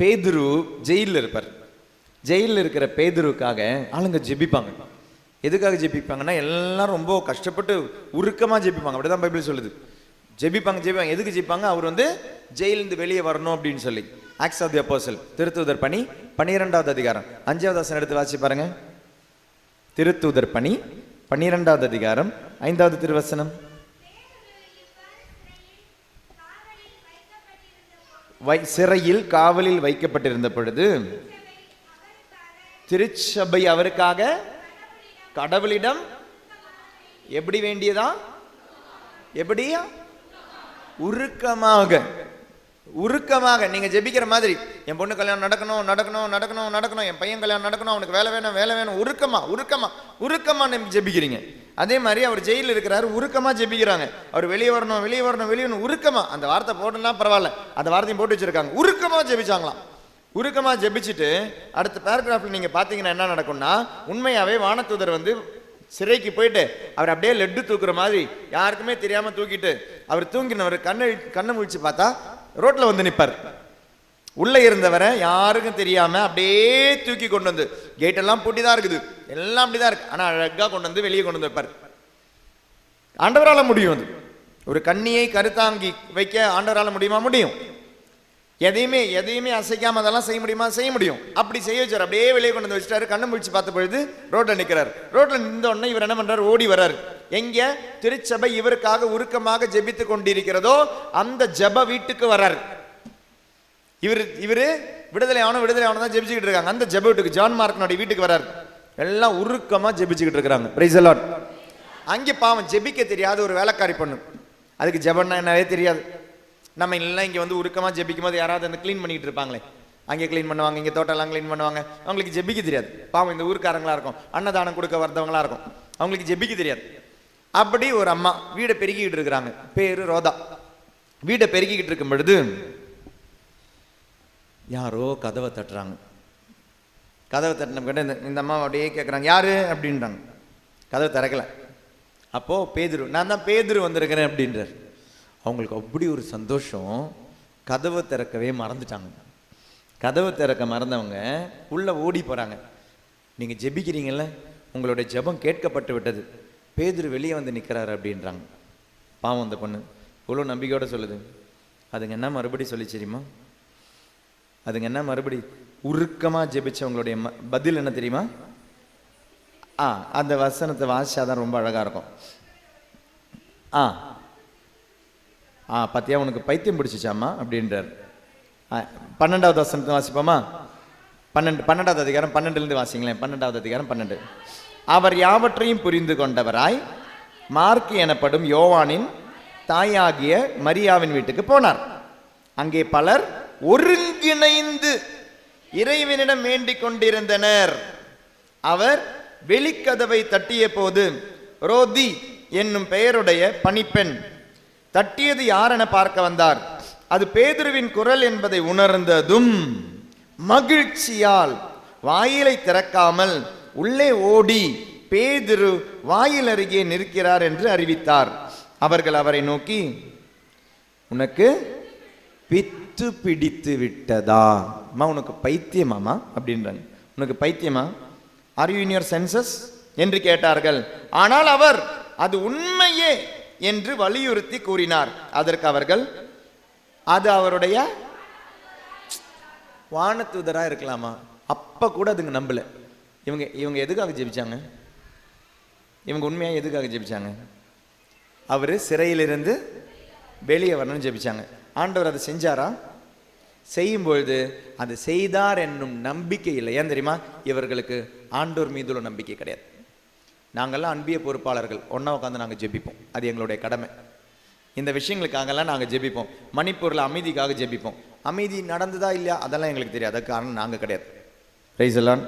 பேதுரு ஜெயிலில் இருப்பார். ஜெயிலில் இருக்கிற பேதுருக்காக ஆளுங்க ஜெபிப்பாங்க. எதுக்காக ஜெபிப்பாங்கன்னா எல்லாம் ரொம்ப கஷ்டப்பட்டு உருக்கமாக ஜெபிப்பாங்க. அப்படிதான் பைபிள் சொல்லுது. ஜெபிப்பாங்க ஜெபிப்பாங்க. எதுக்கு ஜெபிப்பாங்க? அவர் வந்து ஜெயிலிருந்து வெளியே வரணும் அப்படின்னு சொல்லி. ஆக்ஸ் ஆஃப் தி அப்போசல் திருத்துதர் பணி பன்னிரெண்டாவது அதிகாரம். அஞ்சாவது வசனம் எடுத்து வாசி பாருங்க. திருத்தூதர் பணி பன்னிரெண்டாவது அதிகாரம் ஐந்தாவது திருவசனம். வை சிறையில் காவலில் வைக்கப்பட்டிருந்த பொழுது திருச்சபை அவருக்காக கடவுளிடம் எப்படி வேண்டியதா? எப்படியா? உருக்கமாக உருக்கமாக. நீங்க ஜெபிக்கிற மாதிரி என் பொண்ணு கல்யாணம் நடக்கணும் நடக்கணும் நடக்கணும் நடக்கணும் என் பையன் கல்யாணம் நடக்கணும் அவனுக்கு வேலை வேணும் வேலை வேணும். உருக்கமா உருக்கமா உருக்கமா நீங்க ஜெபிக்கிறீங்க. அதே மாதிரி அவர் ஜெயிலில் இருக்கிறாரு உருக்கமாக ஜெபிக்கிறாங்க. அவர் வெளியே வரணும் வெளியே வரணும் வெளியே வரணும் அந்த வார்த்தை போடலாம் பரவாயில்ல. அந்த வார்த்தையும் போட்டு வச்சிருக்காங்க. உருக்கமாக ஜெபிச்சாங்களாம். உருக்கமாக ஜெபிச்சுட்டு அடுத்த பேராகிராஃபில் நீங்கள் பார்த்தீங்கன்னா என்ன நடக்கும்னா உண்மையாகவே வானத்தூதர் வந்து சிறைக்கு போயிட்டு அவர் அப்படியே லெட்டு தூக்குற மாதிரி யாருக்குமே தெரியாமல் தூக்கிட்டு அவர் தூங்கினவர் கண்ணை கண்ணை முழிச்சு பார்த்தா ரோட்டில் வந்து நிற்பார் உள்ளே இருந்தவரை யாருக்கும் தெரியாமல் அப்படியே தூக்கி கொண்டு வந்து கேட்டெல்லாம் பூட்டி தான் இருக்குது. எல்லாம் அப்படி தான் இருக்குது ஆனால் அழகாக கொண்டு வந்து வெளியே கொண்டு வந்து வைப்பார் ஆண்டவரால் முடியும் அது. ஒரு கண்ணியை கருத்தாங்கி வைக்க ஆண்டவரால் முடியுமா? முடியும். எதையுமே எதையுமே அசைக்காம அதெல்லாம் செய்ய முடியுமா? செய்ய முடியும். அப்படி செய்ய வச்சார். அப்படியே வெளியே கொண்டு வந்து வச்சுட்டாரு. கண்ணு முடிச்சு பார்த்த பொழுது ரோட்டில் நிற்கிறார் ரோட்டில் நின்ற உடனே இவர் என்ன பண்றாரு? ஓடி வர்றாரு. எங்க? திருச்சபை இவருக்காக உருக்கமாக ஜெபித்து கொண்டிருக்கிறதோ அந்த ஜெப வீட்டுக்கு வர்றாரு. இவர் இவரு விடுதலை ஆகணும் விடுதலை ஆகணும் தான் ஜெபிச்சுக்கிட்டு இருக்காங்க. அந்த ஜெபவுட்டுக்கு ஜான் மார்க்கனுடைய வீட்டுக்கு வராரு. எல்லாம் உருக்கமாக ஜெபிச்சுக்கிட்டு இருக்கிறாங்க. பிரைஸ் அலாட் அங்கே பாவம் ஜெபிக்க தெரியாத ஒரு வேலைக்காரி பொண்ணு. அதுக்கு ஜெபன்னா என்னவே தெரியாது. நம்ம எல்லாம் இங்கே வந்து உருக்கமாக ஜெபிக்கும் போது யாராவது அந்த க்ளீன் பண்ணிக்கிட்டு இருப்பாங்களே. அங்கே க்ளீன் பண்ணுவாங்க இங்கே தோட்டம்லாம் க்ளீன் பண்ணுவாங்க. அவங்களுக்கு ஜெபிக்க தெரியாது. பாவம் இந்த ஊருக்காரங்களாக இருக்கும். அன்னதானம் கொடுக்க வர்றவங்களாக இருக்கும். அவங்களுக்கு ஜெபிக்க தெரியாது. அப்படி ஒரு அம்மா வீடை பெருகிக்கிட்டு இருக்கிறாங்க. பேர் ரோதா. வீடை பெருகிக்கிட்டு இருக்கும் பொழுது யாரோ கதவை தட்டுறாங்க. கதவை தட்டின கிட்ட இந்த இந்த அம்மா அப்படியே கேட்குறாங்க யார்? அப்படின்றாங்க. கதவை திறக்கல. அப்போது பேதுரு நான் தான் பேதுரு வந்திருக்கிறேன் அப்படின்றார். அவங்களுக்கு அப்படி ஒரு சந்தோஷம். கதவை திறக்கவே மறந்துட்டாங்க. கதவை திறக்க மறந்தவங்க உள்ளே ஓடி போகிறாங்க நீங்கள் ஜெபிக்கிறீங்கள உங்களுடைய ஜெபம் கேட்கப்பட்டு விட்டது. பேதுரு வெளியே வந்து நிற்கிறாரு அப்படின்றாங்க. பாவம் அந்த பொண்ணு. இவ்வளோ நம்பிக்கையோடு சொல்லுது. அதுங்க என்ன மறுபடி சொல்லி தெரியுமா? அதுங்க என்ன மறுபடி உருக்கமாக ஜெபிச்சவங்களுடைய ம- பதில் என்ன தெரியுமா? ஆ அந்த வசனத்தை வாசிச்சாதான் ரொம்ப அழகாக இருக்கும். ஆ. ஆ பார்த்தியா உனக்கு பைத்தியம் பிடிச்சிச்சாம்மா? அப்படின்றார். ஆ, பன்னெண்டாவது வசனத்தை வாசிப்போமா? பன்னெண்டு பன்னெண்டாவது அதிகாரம் பன்னெண்டுலேருந்து வாசிங்களேன். பன்னெண்டாவது அதிகாரம் பன்னெண்டு. அவர் யாவற்றையும் புரிந்து கொண்டவராய் மார்க் எனப்படும் யோவானின் தாயாகிய மரியாவின் வீட்டுக்கு போனார். அங்கே பலர் ஒருங்கிணைந்து இறைவனிடம் வேண்டிக் கொண்டிருந்தனர். அவர் வெளிக்கதவை தட்டிய போது ரோதி என்னும் பெயருடைய பணிப்பெண் தட்டியது யாரென பார்க்க வந்தார். அது பேதுருவின் குரல் என்பதை உணர்ந்ததும் மகிழ்ச்சியால் வாயிலை திறக்காமல் உள்ளே ஓடி பேதுரு வாயில் அருகே நிற்கிறார் என்று அறிவித்தார். அவர்கள் அவரை நோக்கி உனக்கு பித்து பிடித்து விட்டதா? அம்மா உனக்கு பைத்தியமாமா அப்படின்றாங்க. உனக்கு பைத்தியமா? Are you in your senses என்று கேட்டார்கள். ஆனால் அவர் அது உண்மையே என்று வலியுறுத்தி கூறினார். அதற்கு அவர்கள் அது அவருடைய வானத்துதராக இருக்கலாமா? அப்போ கூட அதுங்க நம்பல. இவங்க இவங்க எதுக்காக ஜெபிச்சாங்க? இவங்க உண்மையாக எதுக்காக ஜெபிச்சாங்க? அவர் சிறையிலிருந்து வெளியே வரணும்னு ஜெபிச்சாங்க. ஆண்டவர் அதை செஞ்சாரா? செய்யும் பொழுது அது செய்தார் என்னும் நம்பிக்கை இல்லை. ஏன் தெரியுமா? இவர்களுக்கு ஆண்டோர் மீது உள்ள நம்பிக்கை கிடையாது. நாங்கள்லாம் அன்பிய பொறுப்பாளர்கள். ஒன்றா உட்காந்து நாங்கள் ஜெபிப்போம். அது எங்களுடைய கடமை. இந்த விஷயங்களுக்காகலாம் நாங்கள் ஜெபிப்போம். மணிப்பூரில் அமைதிக்காக ஜெபிப்போம். அமைதி நடந்ததா இல்லையா? அதெல்லாம் எங்களுக்கு தெரியாது. அதுக்கு காரணம் நாங்கள் கிடையாது. ரைஸ் எல்லாம்